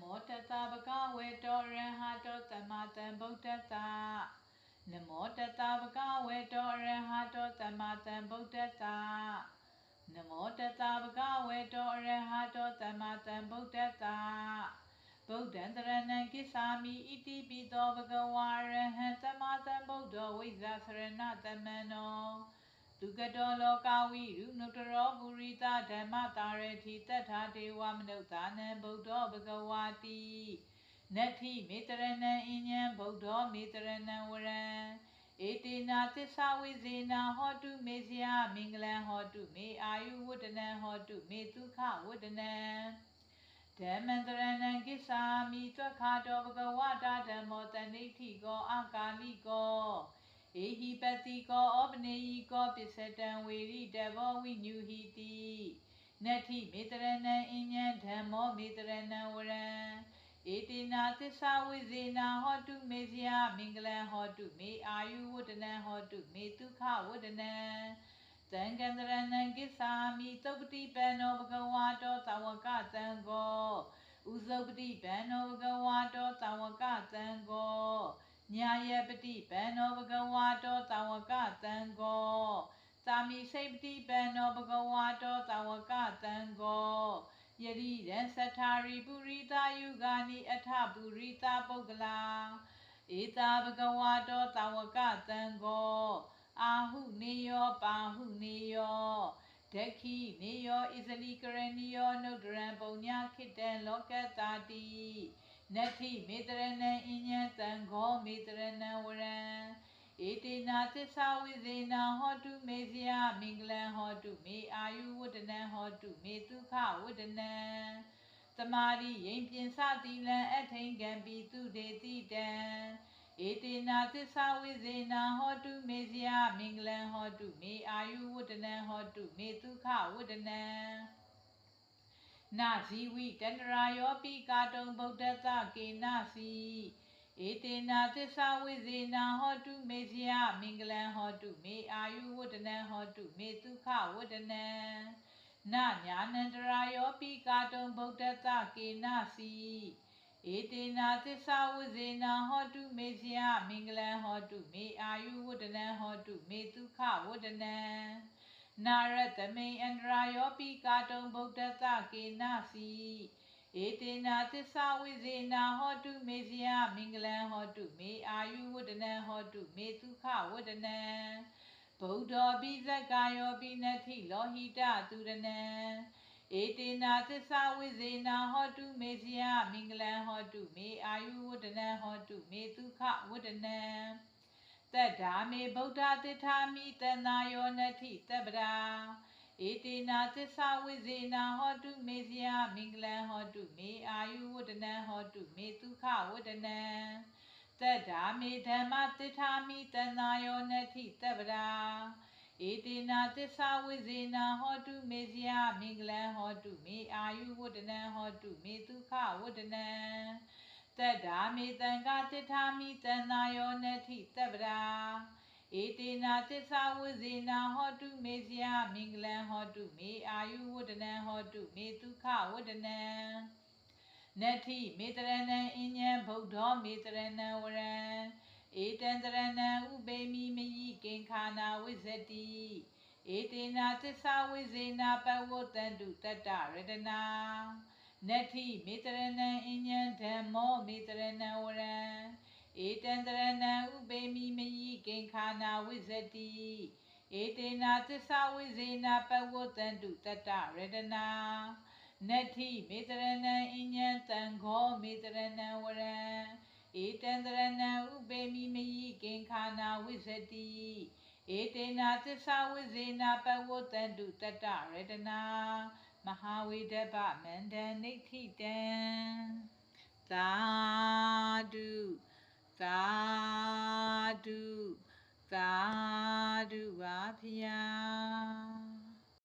မောတတဗကဝေတောရဟတောသမ္မာသမ္ဗုဒ္ဓတ္တနမောတတဗကဝေတောရဟတောသမ္မာသမ္ဗုဒ္ဓတ္တနမောတတဗကဝေတောရဟတောသမ္မာသမ္ဗုဒ္ဓတ္တဗုဒ္ဓံတရဏံကိသာမိဣတိပိသောဘဂဝါရဟံသမ္မာသမ္ဗုဒ္ဓဝိဇ္ဇာစရဏသမန္နော ဒုက္ကတောလောကဝိရုနုတရောပုရိသဓမ္မတာရတိတတ္ထာဒေဝမနုဿာနံဗုဒ္ဓောဘဂဝါတိနတ္ထိမေတရဏံအညံဗုဒ္ဓောမေတရဏံဝရံဧတေနာသစ္စာဝိဇေနာဟောတုမေဇယမင်္ဂလံဟောတုမေအာယုဝတ္တနံဟောတုမေဒုက္ခဝတ္တနံဓမ္မန္တရဏံကိသာမိတွက်ခါတော်ဘဂဝတာဓမ္မောတဏိဋ္ဌိကောအာကာလိကောဧဟိပ တိကောဩပနေယိကောပစ္စတံဝေရိတဘောဝိညူဟိတိနတ္ထိမေတရဏံအညံဓမ္မောမေတရဏံဝရံဧတေနာသစ္စာဝိဇေနာဟောတုမေဇယမင်္ဂလံဟောတုမေအာယုဝတ္တနံဟောတုမေဒုက္ခဝတ္တနံသံဃန္တရဏံကိသာမိသုပတိပန္နောဘဂဝါတောသဝကသံဃောဥဇုပတိပန္နောဘဂဝါတောသဝကသံဃောညာ ယပတိပန္နောဘဂဝါတောသဝကသံဃောသာမိစိတ်ပတိပန္နောဘဂဝါတောသဝကသံဃောယရိရံသထာရိပုရိတာယုဂာနိအထပုရိတာပုဂ္ဂလာဧတာဘဂဝါတောသဝကသံဃောအာဟုနေယောပါဟုနေယောဒက္ခိနေယောဣဇလိကရဏီယောနုဒ္ဒရံပုံညာခိတံလောကတာတိ နတ္ထိမေတရဏံအညံတံဃောမေတရဏံဝရံဧတေနာသစ္စာဝိဇေနာဟောတုမေဇယမင်္ဂလံဟောတုမေအာယုဝတ္တနံဟောတုမေဒုက္ခဝတ္တနံတမာရိယိန်ပြင်စတိလံအထိန်ကံပိသူဒေတိတံဧတေနာသစ္စာဝိဇေနာဟောတုမေဇယမင်္ဂလံဟောတုမေအာယုဝတ္တနံဟောတုမေဒုက္ခဝတ္တနံ နာဇီဝိတန္တရာယောပိကာတုံဗုဒ္ဓတကေနစီဧတေနာသစ္စာဝိဇေနာဟောတုမေဇယမင်္ဂလံဟောတုမေအာယုဝတ္တနံဟောတုမေဒုက္ခဝတ္တနံနညာနန္တရာယောပိကာတုံဗုဒ္ဓတကေနစီဧတေနာသစ္စာဝိဇေနာဟောတုမေဇယမင်္ဂလံဟောတုမေအာယုဝတ္တနံဟောတုမေဒုက္ခဝတ္တနံ နာရတမိန်အန္တရာယောပိကာတုံဗုဒ္ဓတကေနစီဧတေနာသစ္စာဝိဇေနာဟောတုမေဇယမင်္ဂလံဟောတုမေအာယုဝတ္တနံဟောတုမေဒုက္ခဝတ္တနံဗုဒ္ဓောပိဇက္ကာယောပိနတိလောဟိတသူရဏံဧတေနာသစ္စာဝိဇေနာဟောတုမေဇယမင်္ဂလံဟောတုမေအာယုဝတ္တနံဟောတုမေဒုက္ခဝတ္တနံ တတ္ဓာမေဗုဒ္ဓတိထာမိတန္နာယောနတိတပ္ပရာဧတေနာသစ္စာဝိဇေနာဟောတုမေဇယမင်္ဂလံဟောတုမေအာယုဝတ္တနံဟောတုမေဒုက္ခဝတ္တနံတတ္ဓာမေဓမ္မတိထာမိတန္နာယောနတိတပ္ပရာဧတေနာသစ္စာဝိဇေနာဟောတုမေဇယမင်္ဂလံဟောတုမေအာယုဝတ္တနံဟောတုမေဒုက္ခဝတ္တနံ တတ္ဓာမေတံဃတိထာမိတန္နာယောနတိတပ္ပရာဧတေနာသစ္စာဝိဇေနာဟောတုမေဇယမင်္ဂလံဟောတုမေအာယုဝတ္တနံဟောတုမေဒုက္ခဝတ္တနံနတ္ထိမေတရဏံအညံဗုဒ္ဓောမေတရဏံဝရံဧတံတရဏံဥပေမိမယိကိင်္ခာနာဝိဇ္ဇတိဧတေနာသစ္စာဝိဇေနာပဝတ္တန္တုတတ္တရတနာ နတ္ထိမေတရဏံအညံဓမ္မောမေတရဏံဝရံဧတံတရဏံဥပေမိမယိကိင်္ခာနာဝိဇ္ဇတိဧတေနာသစ္စာဝိဇေနာပဝတ္တန္တုတတ္တရတနာနတ္ထိမေတရဏံအညံတံဃောမေတရဏံဝရံဧတံတရဏံဥပေမိမယိကိင်္ခာနာဝိဇ္ဇတိဧတေနာသစ္စာဝိဇေနာပဝတ္တန္တုတတ္တရတနာ မဟာဝိဒပမန္တနိဋ္ဌိတံသာ